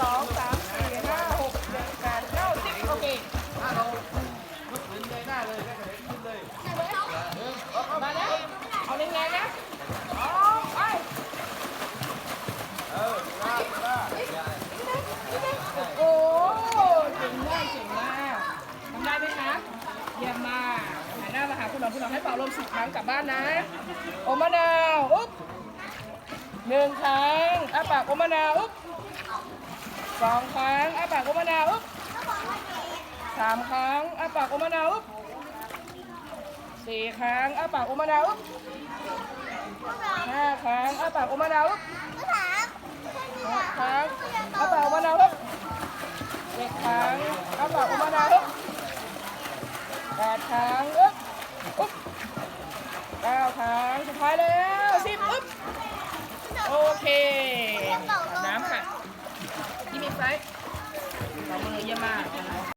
สองสามสี่ห้าหกเจ็ดแปดเก้าสิบโอเคถ้าเราลุกขึ้นเลยหน้าเลยก็จะเห็นขึ้นเลยมาแล้วเอาแรงๆนะสองไปเออหน้าหน้าโอ้เก่งมากเก่งมากทำได้ไหมคะเยี่ยมมากหันหน้ามาหาคุณหมอคุณหมอให้เป่าลมสิบครั้งกลับบ้านนะโอมะนาวอุ๊บหนึ่งครั้งอ้าปากโอมะนาวอุ๊บ สองครั้งอ้าปากอมมะนาวอุ๊บสามครั้งอ้าปากอมมะนาวอุ๊บสี่ครั้งอ้าปากอมมะนาวอุ๊บห้าครั้งอ้าปากอมมะนาวอุ๊บหกครั้งอ้าปากอมมะนาวอุ๊บเจ็ดครั้งอ้าปากอมมะนาวอุ๊บแปดครั้งอุ๊บอุ๊บเก้าครั้งสุดท้ายแล้วสิบอุ๊บโอเคน้ำค่ะ ไซส์สอบคุณเยอะมาก